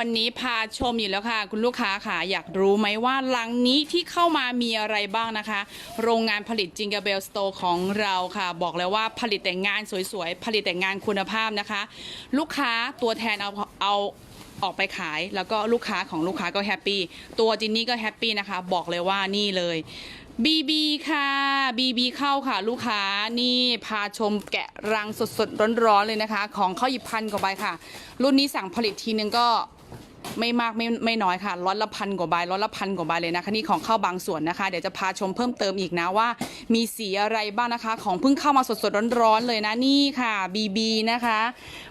วันนี้พาชมอยู่แล้วค่ะ คุณลูกค้าค่ะ อยากรู้ไหมว่าลังนี้ที่เข้ามามีอะไรบ้างนะคะ โรงงานผลิตจิงก e เบลสโตร์ของเราค่ะ บอกแล้วว่าผลิตแต่งงานสวยๆ ผลิตแต่งงานคุณภาพนะคะ ลูกค้าตัวแทนเอาเอาออกไปขายแล้วก็ลูกค้าของลูกค้าก็แฮปปี้ตัวจินนี่ก็แฮปปี้นะคะ บอกเลยว่านี่เลยบีบีค่ะบีบีเข้าค่ะ ลูกค้านี่พาชมแกะรังสดๆ ร้อนๆเลยนะคะ ของเข้าหยิบพันกว่าใบค่ะ รุ่นนี้สั่งผลิตทีนึงก็ ไม่มากไม่ไม่น้อยค่ะร้อยละพันกว่าใบร้อยละพันกว่าใบเลยนะคะนี่ของเข้าบางส่วนนะคะ เดี๋ยวจะพาชมเพิ่มเติมอีกนะว่า มีสีอะไรบ้างนะคะ ของเพิ่งเข้ามาสดๆร้อนๆเลยนะนี่ค่ะบีบีนะคะ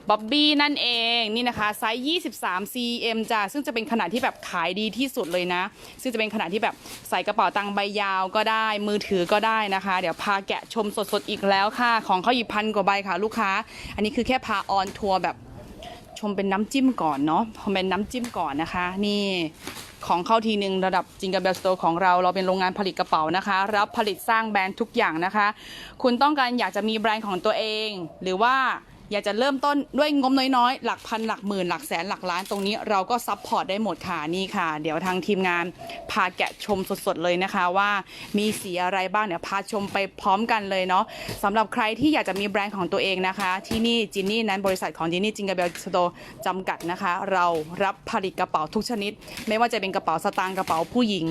บ๊อบบี้นั่นเองนี่นะคะไซส์ 23 cm จ้ะซึ่งจะเป็นขนาดที่แบบขายดีที่สุดเลยนะ ซึ่งจะเป็นขนาดที่แบบใส่กระเป๋าตังค์ใบยาวก็ได้ มือถือก็ได้นะคะ เดี๋ยวพาแกะชมสดๆอีกแล้วค่ะ ของเข้าหยิบพันกว่าใบค่ะลูกค้า อันนี้คือแค่พาออนทัวร์แบบ มเป็นน้ำจิ้มก่อนเนาะพอเป็นน้ำจิ้มก่อนนะคะ นี่ของเข้าทีหนึ่งระดับจิงกับเบลสโตของเราเราเป็นโรงงานผลิตกระเป๋านะคะ รับผลิตสร้างแบรนด์ทุกอย่างนะคะ คุณต้องการอยากจะมีแบรนด์ของตัวเอง หรือว่า อยากจะเริ่มต้นด้วยงบน้อยๆ หลักพันหลักหมื่นหลักแสนหลักล้านตรงนี้เราก็ซัพพอร์ตได้หมดค่ะนี่ค่ะ เดี๋ยวทางทีมงานพาแกะชมสดๆเลยนะคะว่ามีสีอะไรบ้างเดี๋ยวพาชมไปพร้อมกันเลยเนาะสำหรับใครที่อยากจะมีแบรนด์ของตัวเองนะคะ ที่นี่จินนี่นั้นบริษัทของจินนี่จิงก e เบลสโตจำกัดนะคะ เรารับผลิตกระเป๋าทุกชนิด ไม่ว่าจะเป็นกระเป๋าสตางค์กระเป๋าผู้หญิง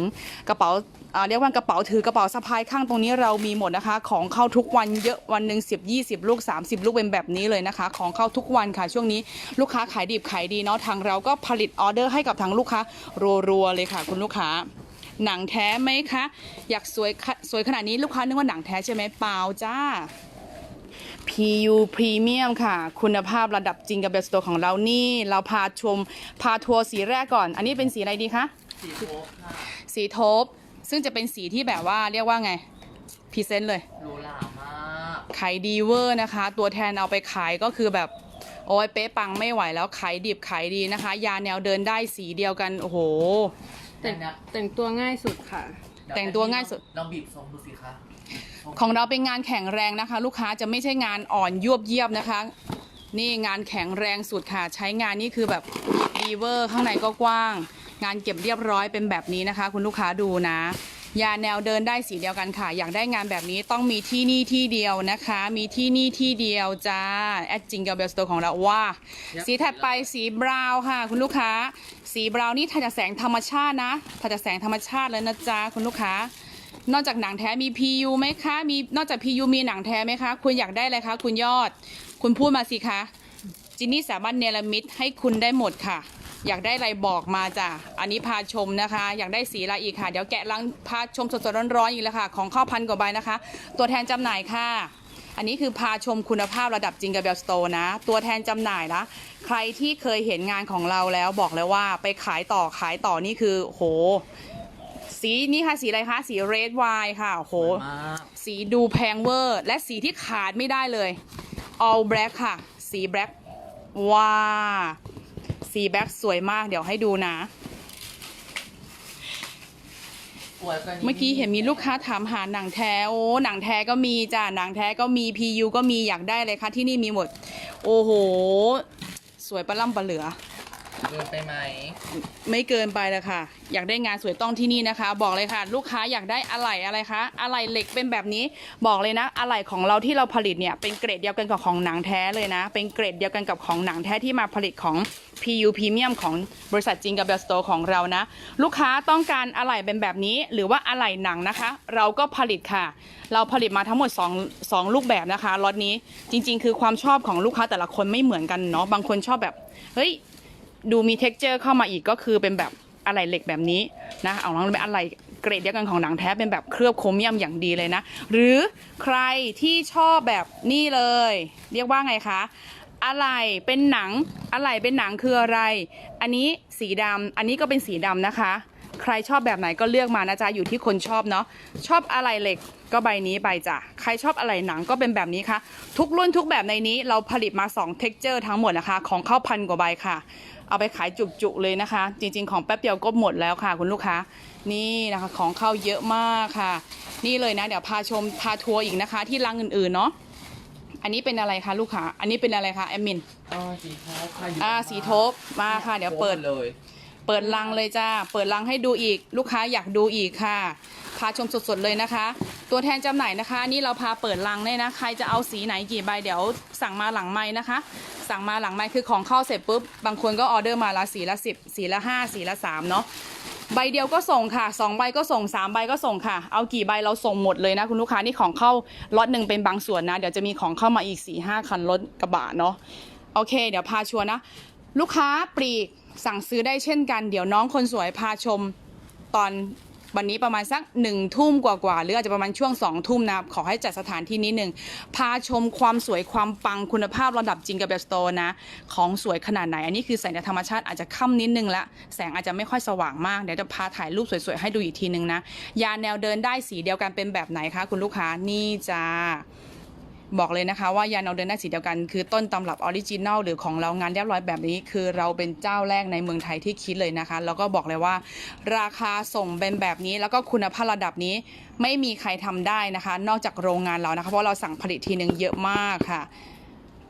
กระเป๋าอ่าเรียกว่ากระเป๋าถือกระเป๋าสะพายข้างตรงนี้เรามีหมดนะคะ ของเข้าทุกวันเยอะวันหนึ่ง10 20 ลูก 30 ลูกเป็นแบบนี้เลยนะคะของเข้าทุกวันค่ะช่วงนี้ลูกค้าขายดิบขายดีเนาะทางเราก็ผลิตออเดอร์ให้กับทางลูกค้ารัวๆเลยค่ะ คุณลูกค้าหนังแท้ไหมคะ อยากสวยขะสวยขนาดนี้ลูกค้านึกว่าหนังแท้ใช่ไหมเปล่าจ้า PU Premium ค่ะ คุณภาพระดับจริงกับเบสโตของเรานี่ เราพาชมพาทัวร์สีแรกก่อน อันนี้เป็นสีอะไรดีคะ สีโค้กค่ะสีโทบซึ่งจะเป็นสีที่แบบว่าเรียกว่าไงพรีเซนต์เลยหรูหรามาก ขายดีเวอร์นะคะ ตัวแทนเอาไปขายก็คือแบบโอ้ยเป๊ะปังไม่ไหวแล้วขายดิบขายดีนะคะ ยาแนวเดินได้สีเดียวกันโอ้โห แต่แต่งเนี่ยแต่งตัวง่ายสุดค่ะ แต่งตัวง่ายสุด ลองบีบทรงดูสิคะของเราเป็นงานแข็งแรงนะคะ ลูกค้าจะไม่ใช่งานอ่อนยวบเยียบนะคะ นี่งานแข็งแรงสุดค่ะ ใช้งานนี่คือแบบดีเวอร์ข้างในก็กว้าง งานเก็บเรียบร้อยเป็นแบบนี้นะคะ คุณลูกค้าดูนะ ยาแนวเดินได้สีเดียวกันค่ะ อยากได้งานแบบนี้ต้องมีที่นี่ที่เดียวนะคะ มีที่นี่ที่เดียวจ้าแอดจิงกับเบลสโตของเราว่า สีถัดไปสีบราวน์ค่ะ คุณลูกค้า สีบราวน์นี่ถ่ายจากแสงธรรมชาตินะถ่ายจากแสงธรรมชาติเลยนะจ๊ะคุณลูกค้านอกจากหนังแท้มี PU ไหมคะ มี นอกจาก PU มีหนังแท้ไหมคะ คุณอยากได้อะไรคะ คุณยอด คุณพูดมาสิคะ จินนี่สามารถเนรมิตให้คุณได้หมดค่ะ อยากได้อะไรบอกมาจ้ะ อันนี้พาชมนะคะ อยากได้สีอะไรอีกค่ะ เดี๋ยวแกะลังพาชมสดๆร้อนๆอีกแล้วค่ะ ของข้าวพันกว่าใบนะคะ ตัวแทนจำหน่ายค่ะ อันนี้คือพาชมคุณภาพระดับจิงกับเบลสโตนะ ตัวแทนจำหน่ายนะใครที่เคยเห็นงานของเราแล้วบอกเลยว่าไปขายต่อขายต่อนี่คือโหสีนี่ค่ะสีอะไรคะสีเรดไวน์ค่ะโหสวยมากสีดูแพงเวอร์ และสีที่ขาดไม่ได้เลย all black ค่ะ สี black ว้า สี black สวยมาก เดี๋ยวให้ดูนะสวยกว่านี้เมื่อกี้เห็นมีลูกค้าถามหาหนังแท้โอ้หนังแท้ก็มีจ้ะหนังแท้ก็มี PU ก็มีอยากได้เลยค่ะที่นี่มีหมด โอ้โห สวยประล่ำประเหลือ เกินไปไหม ไม่เกินไปเลยค่ะอยากได้งานสวยต้องที่นี่นะคะ บอกเลยค่ะ ลูกค้าอยากได้อะไหล่อะไรคะอะไหล่เหล็กเป็นแบบนี้ บอกเลยนะอะไหล่ของเราที่เราผลิตเนี่ยเป็นเกรดเดียวกันกับของหนังแท้เลยนะ เป็นเกรดเดียวกันกับของหนังแท้ที่มาผลิตของ PU Premium ของบริษัทจิงกับเบลสโตของเรานะ ลูกค้าต้องการอะไหล่เป็นแบบนี้ หรือว่าอะไหล่หนังนะคะ เราก็ผลิตค่ะ เราผลิตมาทั้งหมด2 2รูปแบบนะคะล็อตนี้จริง ๆ คือความชอบของลูกค้าแต่ละคนไม่เหมือนกันเนาะบางคนชอบแบบเฮ้ย ดูมี t e x t อร์เข้ามาอีกก็คือเป็นแบบอะไหล่เหล็กแบบนี้นะเอาลองเป็นอะไหล่เกรดเดียวกันของหนังแท้เป็นแบบเคลือบโครเมียมอย่างดีเลยนะ หรือใครที่ชอบแบบนี่เลย เรียกว่าไงคะอะไหล่เป็นหนังอะไหล่เป็นหนังคืออะไร อันนี้สีดำอันนี้ก็เป็นสีดำนะคะ ใครชอบแบบไหนก็เลือกมานะจ๊ะอยู่ที่คนชอบเนาะชอบอะไหล่เหล็กก็ใบนี้ใบจ้ะใครชอบอะไหล่หนังก็เป็นแบบนี้ค่ะ ทุกรุ่นทุกแบบในนี้เราผลิตมา2 t e x t อร์ทั้งหมดนะคะ ของเข้าพันกว่าใบค่ะ เอาไปขายจุกๆเลยนะคะ จริง ๆ ของแป๊บเดียวก็หมดแล้วค่ะ คุณลูกค้านี่นะคะของเข้าเยอะมากค่ะ นี่เลยนะเดี๋ยวพาชมพาทัวร์อีกนะคะ ที่รังอื่นๆเนาะอันนี้เป็นอะไรคะลูกค้าอันนี้เป็นอะไรคะแอดมินอ๋อสีโทบค่ะอยู่อ่าในบ้นสีโทบมาค่ะ เดี๋ยวเปิดเลย เปิดลังเลยจ้า เปิดลังให้ดูอีก ลูกค้าอยากดูอีกค่ะ พาชมสดๆเลยนะคะ ตัวแทนจำหน่ายนะคะ นี่เราพาเปิดลังเลยนะ ใครจะเอาสีไหนกี่ใบเดี๋ยวสั่งมาหลังไม้นะคะ สั่งมาหลังไม้คือของเข้าเสร็จปุ๊บ บางคนก็ออเดอร์มาละสีละสิบสีละห้าสีละสามเนาะ ใบเดียวก็ส่งค่ะสองใบก็ส่งสามใบก็ส่งค่ะ เอากี่ใบเราส่งหมดเลยนะคุณลูกค้า นี่ของเข้าล็อตหนึ่งเป็นบางส่วนนะ เดี๋ยวจะมีของเข้ามาอีก4ี่ห้าคันรถกระบะเนาะ โอเค เดี๋ยวพาชัวร์นะ ลูกค้าปลีก สั่งซื้อได้เช่นกัน เดี๋ยวน้องคนสวยพาชมตอนวันนี้ประมาณสักหนึ่งทุ่มกว่าๆหรืออาจจะประมาณช่วงสองทุ่มนะขอให้จัดสถานที่นิดหนึ่งพาชมความสวยความปังคุณภาพระดับจริงกับเบลสโตร์นะ ของสวยขนาดไหน อันนี้คือแสงธรรมชาติอาจจะค่ำนิดนึงละแสงอาจจะไม่ค่อยสว่างมาก เดี๋ยวจะพาถ่ายรูปสวยๆ ให้ดูอีกทีนึงนะ ยาแนวเดินได้สีเดียวกันเป็นแบบไหนคะคุณลูกค้านี่จ้า บอกเลยนะคะว่ายาแนวเดินได้สีเดียวกัน คือต้นตำรับออริจินัลหรือของเรางานเรียบร้อยแบบนี้ คือเราเป็นเจ้าแรกในเมืองไทยที่คิดเลยนะคะ แล้วก็บอกเลยว่า ราคาส่งเป็นแบบนี้แล้วก็คุณภาพระดับนี้ไม่มีใครทำได้นะคะ นอกจากโรงงานเรานะคะเพราะเราสั่งผลิตทีนึงเยอะมากค่ะ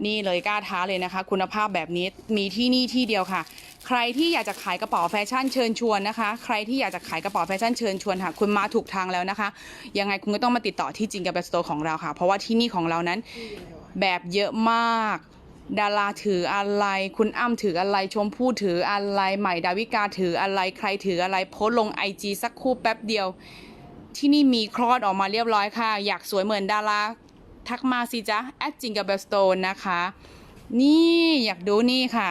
นี่เลยกล้าท้าเลยนะคะ คุณภาพแบบนี้มีที่นี่ที่เดียวค่ะ ใครที่อยากจะขายกระเป๋าแฟชั่นเชิญชวนนะคะ ใครที่อยากจะขายกระเป๋าแฟชั่นเชิญชวนค่ะ คุณมาถูกทางแล้วนะคะ ยังไงคุณก็ต้องมาติดต่อที่จิงกับสโตร์ของเราค่ะ เพราะว่าที่นี่ของเรานั้นแบบเยอะมากดาราถืออะไร คุณอ้ำถืออะไร ชมพู่ถืออะไร ใหม่ดาวิกาถืออะไร ใครถืออะไร โพสลงไอจีสักคู่แป๊บเดียว ที่นี่มีคลอดออกมาเรียบร้อยค่ะ อยากสวยเหมือนดารา ทักมาสิจ๊ะแอดจิงกับเบลสโตนนะคะ นี่อยากดูนี่ค่ะ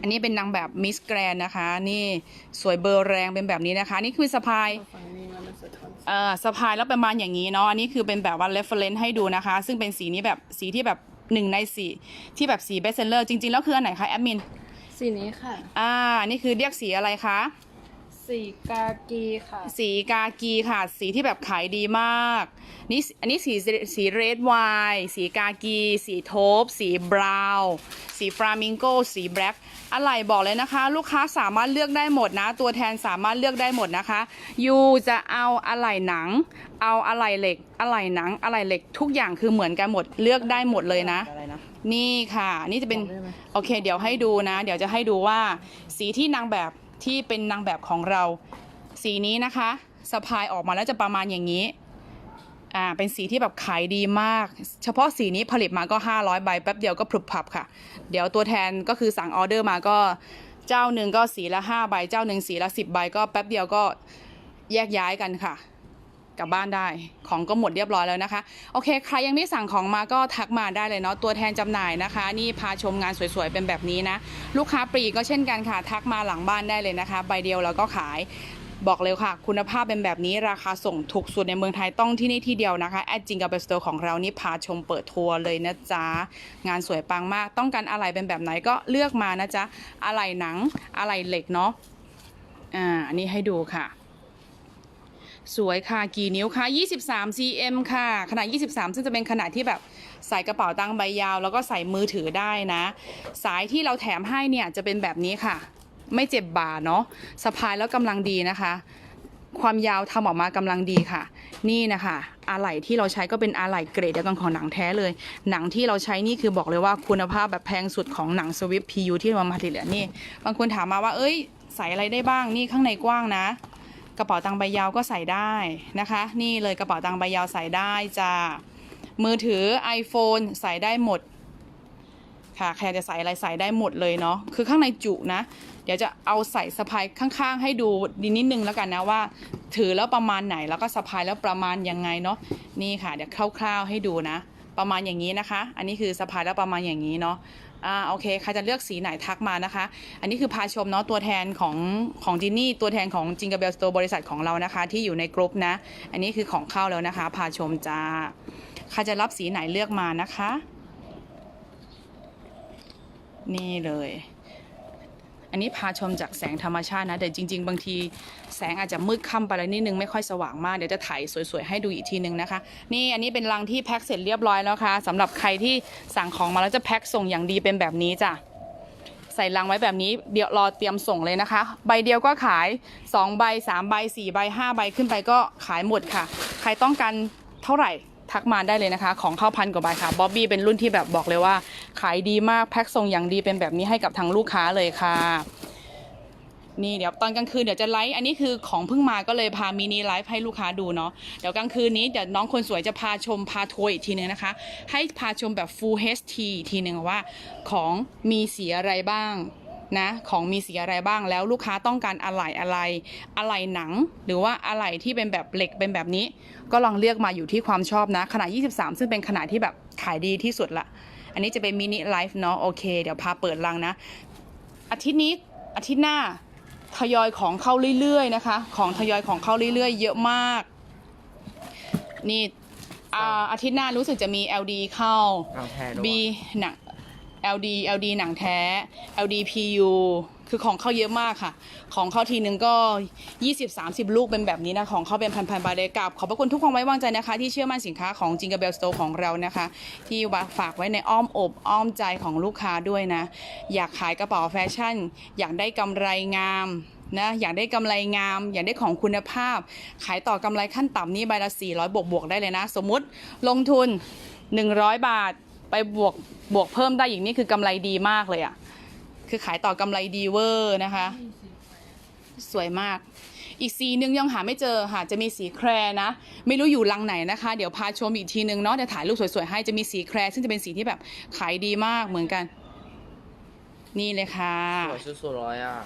อันนี้เป็นนางแบบมิสแกรนนะคะ นี่สวยเบอร์แรงเป็นแบบนี้นะคะ นี่คือสะพายฝั่งนี้แล้วมันสะท้อนเอ่อสะพายแล้วประมาณอย่างนี้เนาะอันนี้คือเป็นแบบว่า reference ให้ดูนะคะ ซึ่งเป็นสีนี้แบบสีที่แบบหนึ่งในสีที่แบบสี best seller จริงๆแล้วคืออันไหนคะแอดมินสีนี้ค่ะ อ่า นี่คือเรียกสีอะไรคะ สีกากีค่ะ สีกากีค่ะ สีที่แบบขายดีมากนี่อันนี้สีสีเรดไวน์สีกากี สีโทปสีบราวน์สีฟลามิงโกสีแบล็กอะไรบอกเลยนะคะ ลูกค้าสามารถเลือกได้หมดนะ ตัวแทนสามารถเลือกได้หมดนะคะยูจะเอาอะไหล่หนัง เอาอะไหล่เหล็ก อะไหล่หนัง อะไหล่เหล็กทุกอย่างคือเหมือนกันหมดเลือกได้หมดเลยนะ อะไรนะ นี่ค่ะ นี่จะเป็นบอกได้ไหมโอเค เดี๋ยวให้ดูนะ เดี๋ยวจะให้ดูว่า สีที่นางแบบ ที่เป็นนางแบบของเรา สีนี้นะคะสะพายออกมาแล้วจะประมาณอย่างนี้อ่าเป็นสีที่แบบขายดีมาก เฉพาะสีนี้ผลิตมาก็ 500ใบแป๊บเดียวก็พรุบพับค่ะ เดี๋ยวตัวแทนก็คือสั่งออเดอร์มาก็เจ้าหนึ่งก็สีละ5ใบเจ้าหนึ่งสีละ 10ใบก็แป๊บเดียวก็แยกย้ายกันค่ะ กลับบ้านได้ ของก็หมดเรียบร้อยแล้วนะคะ โอเค ใครยังไม่สั่งของมาก็ทักมาได้เลยเนาะ ตัวแทนจำหน่ายนะคะ นี่พาชมงานสวยๆ เป็นแบบนี้นะ ลูกค้าปลีกก็เช่นกันค่ะ ทักมาหลังบ้านได้เลยนะคะ ใบเดียวแล้วก็ขาย บอกเลยค่ะ คุณภาพเป็นแบบนี้ ราคาส่งถูกสุดในเมืองไทยต้องที่นี่ที่เดียวนะคะ แอดจิงกับเบสโตของเรานี่พาชมเปิดทัวร์เลยนะจ๊ะ งานสวยปังมาก ต้องการอะไรเป็นแบบไหนก็เลือกมานะจ๊ะ อะไรหนัง อะไรเหล็กเนาะ อ่า อันนี้ให้ดูค่ะ สวยค่ะกี่นิ้วคะ23 cm ค่ะ ขนาด 23 ซึ่งจะเป็นขนาดที่แบบใส่กระเป๋าตังค์ใบยาว แล้วก็ใส่มือถือได้นะ สายที่เราแถมให้เนี่ยจะเป็นแบบนี้ค่ะ ไม่เจ็บบ่าเนาะสะพายแล้วกำลังดีนะคะ ความยาวทำออกมากำลังดีค่ะ นี่นะคะอะไหล่ที่เราใช้ก็เป็นอะไหล่เกรดเดียวกันของหนังแท้เลย หนังที่เราใช้นี่คือบอกเลยว่าคุณภาพแบบแพงสุดของหนังสวิฟพียูที่เรามาผลิเนี่ยนี่ บางคนถามมาว่าเอ้ยใส่อะไรได้บ้างนี่ข้างในกว้างนะ กระเป๋าตังค์ใบยาวก็ใส่ได้นะคะ นี่เลยกระเป๋าตังค์ใบยาวใส่ได้จ้ามือถือ iPhone ใส่ได้หมด ค่ะใครจะใส่อะไรใส่ได้หมดเลยเนาะคือข้างในจุนะ เดี๋ยวจะเอาใส่สะพายข้างๆ ให้ดูดีนิดนึงแล้วกันนะว่า ถือแล้วประมาณไหนแล้วก็สะพายแล้วประมาณยังไงเนาะนี่ค่ะเดี๋ยวคร่าวๆให้ดูนะ ประมาณอย่างนี้นะคะ อันนี้คือสะพายแล้วประมาณอย่างนี้เนาะ อ่าโอเคใครจะเลือกสีไหนทักมานะคะ อันนี้คือพาชมเนาะตัวแทนของของจินนี่ตัวแทนของจิงก a เบลสโตบริษัทของเรานะคะ ที่อยู่ในกรุ๊ปนะ อันนี้คือของเข้าแล้วนะคะ พาชมจ้าใครจะรับสีไหนเลือกมานะคะ นี่เลย อันนี้พาชมจากแสงธรรมชาตินะแต่จริง ๆ บางทีแสงอาจจะมืดค่ำไปแล้วนิดนึงไม่ค่อยสว่างมากเดี๋ยวจะถ่ายสวยๆให้ดูอีกทีนึงนะคะ นี่อันนี้เป็นรังที่แพ็คเสร็จเรียบร้อยแล้วค่ะสำหรับใครที่สั่งของมาแล้วจะแพ็คส่งอย่างดีเป็นแบบนี้จ้ะใส่ลังไว้แบบนี้เดี๋ยวรอเตรียมส่งเลยนะคะ ใบเดียวก็ขาย 2 ใบ 3 ใบ 4 ใบ 5 ใบขึ้นไปก็ขายหมดค่ะ ใครต้องการเท่าไหร่ ทักมาได้เลยนะคะ ของเข้าพันกว่าบาทค่ะบ๊อบบี้เป็นรุ่นที่แบบบอกเลยว่า ขายดีมากแพ็คส่งอย่างดีเป็นแบบนี้ให้กับทางลูกค้าเลยค่ะ นี่เดี๋ยวตอนกลางคืนเดี๋ยวจะไลฟ์อันนี้คือของเพิ่งมาก็เลยพามินิไลฟ์ให้ลูกค้าดูเนาะเดี๋ยวกลางคืนนี้เดี๋ยวน้องคนสวยจะพาชมพาทัวร์อีกทีนึงนะคะ ให้พาชมแบบ Full HD อีกทีนึงว่า ของมีสีอะไรบ้าง นะของมีสีอะไรบ้างแล้วลูกค้าต้องการอะไหล่อะไรอะไหล่หนัง หรือว่าอะไหล่ที่เป็นแบบเหล็กเป็นแบบนี้ ก็ลองเลือกมาอยู่ที่ความชอบนะขนาด 23 ซึ่งเป็นขนาดที่แบบขายดีที่สุดละ อันนี้จะเป็นมินิไลฟ์เนาะโอเค เดี๋ยวพาเปิดลังนะ อาทิตย์นี้อาทิตย์หน้าทยอยของเข้าเรื่อยๆนะคะ ของทยอยของเข้าเรื่อยๆ เยอะมาก นี่อ่าอาทิตย์หน้ารู้สึกจะมี LD เข้าเอาแพรด้วย B หนัง LD LD หนังแท้ LD PU คือของเข้าเยอะมากค่ะ ของเข้าทีนึงก็ 20-30 ลูกเป็นแบบนี้นะ ของเข้าเป็นพันๆบาทเลยกับ ขอบพระคุณทุกความไว้วางใจนะคะ ที่เชื่อมั่นสินค้าของ j i n g l e Bell Store ของเรานะคะ ที่ฝากไว้ในอ้อมอกอ้อมใจของลูกค้าด้วยนะ อยากขายกระเป๋าแฟชั่น อยากได้กำไรงามนะอยากได้กำไรงาม อยากได้ของคุณภาพ ขายต่อกำไรขั้นต่ำนี่ใบละ400 บวกบวกได้เลยนะ สมมุติลงทุน 100 บาท ไปบวกบวกเพิ่มได้อย่างนี้คือกำไรดีมากเลยอะ่ะ คือขายต่อกำไรดีเวอร์นะคะ สวยมาก อีกสีหนึ่งยังหาไม่เจอค่ะ จะมีสีแครนะ ไม่รู้อยู่รังไหนนะคะ เดี๋ยวพาชมอีกทีนึงเนาะเดี๋ยวถ่ายรูปสวยๆให้จะมีสีแครซึ่งจะเป็นสีที่แบบขายดีมากเหมือนกัน นี่เลยค่ะสวยสุดๆร้อยอะ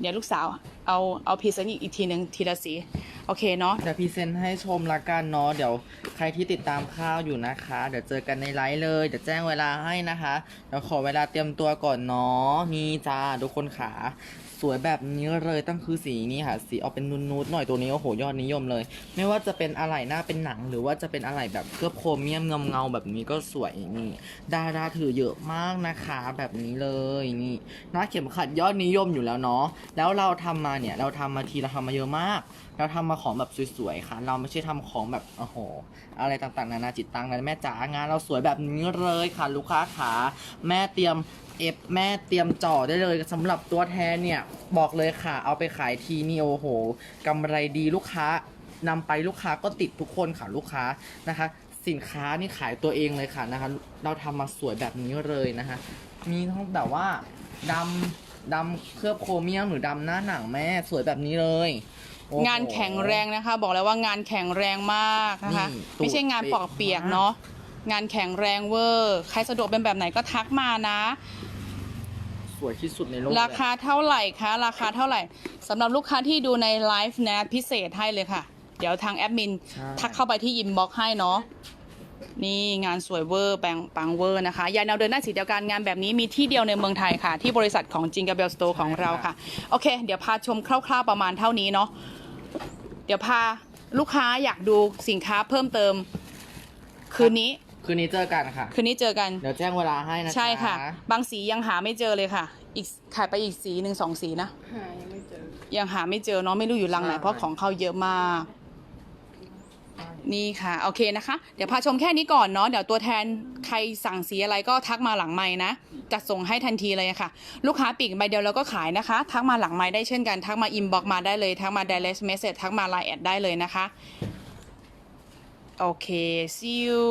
เดี๋ยวลูกสาวเอาเอาพรีเซนต์อีกทีนึงทีละสี โอเคเนาะเดี๋ยวพรีเซนต์ให้ชมละกันเนาะเดี๋ยวใครที่ติดตามข้าวอยู่นะคะ เดี๋ยวเจอกันในไลฟ์เลยเดี๋ยวแจ้งเวลาให้นะคะเดี๋ยวขอเวลาเตรียมตัวก่อนเนาะนี่จ้าทุกคนขา สวยแบบนี้เลยตั้งคือสีนี้ค่ะ สีออกเป็นนูดๆหน่อยตัวนี้โอ้โหยอดนิยมเลย ไม่ว่าจะเป็นอะไหล่หน้าเป็นหนัง หรือว่าจะเป็นอะไหล่แบบเคลือบโครเมียมเงาเงาแบบนี้ก็สวยนี่ดาราถือเยอะมากนะคะ แบบนี้เลยนี่หน้าเข็มขัดยอดนิยมอยู่แล้วเนาะแล้วเราทำมาเนี่ยเราทำมาทีเราทำมาเยอะมาก เราทำมาของแบบสวยๆค่ะ เราไม่ใช่ทำของแบบโอ้โห อะไรต่างๆ นานาจิตตังนะแม่จ๋างานเราสวยแบบนี้เลยค่ะ ลูกค้าขาแม่เตรียม เอฟแม่เตรียมจ่อได้เลยสำหรับตัวแทนเนี่ย บอกเลยค่ะ เอาไปขายทีนี่โอ้โหกำไรดีลูกค้านำไปลูกค้าก็ติดทุกคนค่ะลูกค้านะคะ สินค้านี่ขายตัวเองเลยค่ะนะคะ เราทำมาสวยแบบนี้เลยนะคะ มีทั้งแบบว่าดำดำเคลือบโครเมียมหรือดำหน้าหนังแม่สวยแบบนี้เลยโอ้โห งานแข็งแรงนะคะ บอกเลยว่างานแข็งแรงมากนะคะ นี่ตูด ไม่ใช่งานปอกเปียกเนาะงานแข็งแรงเวอร์ ใครสะดวกเป็นแบบไหนก็ทักมานะ สวยที่สุดในโลกราคาเท่าไหร่คะราคาเท่าไหร่สำหรับลูกค้าที่ดูในไลฟ์นะพิเศษให้เลยค่ะ เดี๋ยวทางแอดมินใช่ทักเข้าไปที่อินบ็อกซ์ให้เนาะนี่งานสวยเวอร์แปลงปังเวอร์นะคะ ยาแนวเดินหน้าสีเดียวกันงานแบบนี้มีที่เดียวในเมืองไทยค่ะ ที่บริษัทของจิงก b เบลสโตร์ของเราค่ะ โอเค เดี๋ยวพาชมคร่าวๆประมาณเท่านี้เนาะเดี๋ยวพาลูกค้าอยากดูสินค้าเพิ่มเติม คืนนี้ คืนนี้เจอกันค่ะ คืนนี้เจอกัน เดี๋ยวแจ้งเวลาให้นะใช่ค่ะ บางสียังหาไม่เจอเลยค่ะ อีกขายไปอีกสีหนึ่งสองสีนะ หายังไม่เจอ ยังหาไม่เจอเนาะไม่รู้อยู่รังไหนใช่เพราะของเข้าเยอะมาก นี่ค่ะ โอเคนะคะ เดี๋ยวพาชมแค่นี้ก่อนเนาะ เดี๋ยวตัวแทนใครสั่งสีอะไรก็ทักมาหลังไม้นะ จะส่งให้ทันทีเลยค่ะ ลูกค้าปีกใบเดียวเราก็ขายนะคะ ทักมาหลังไม้ได้เช่นกัน ทักมาอินบ็อกมาได้เลย ทักมา direct message ทักมา line แอดได้เลยนะคะ โอเค see you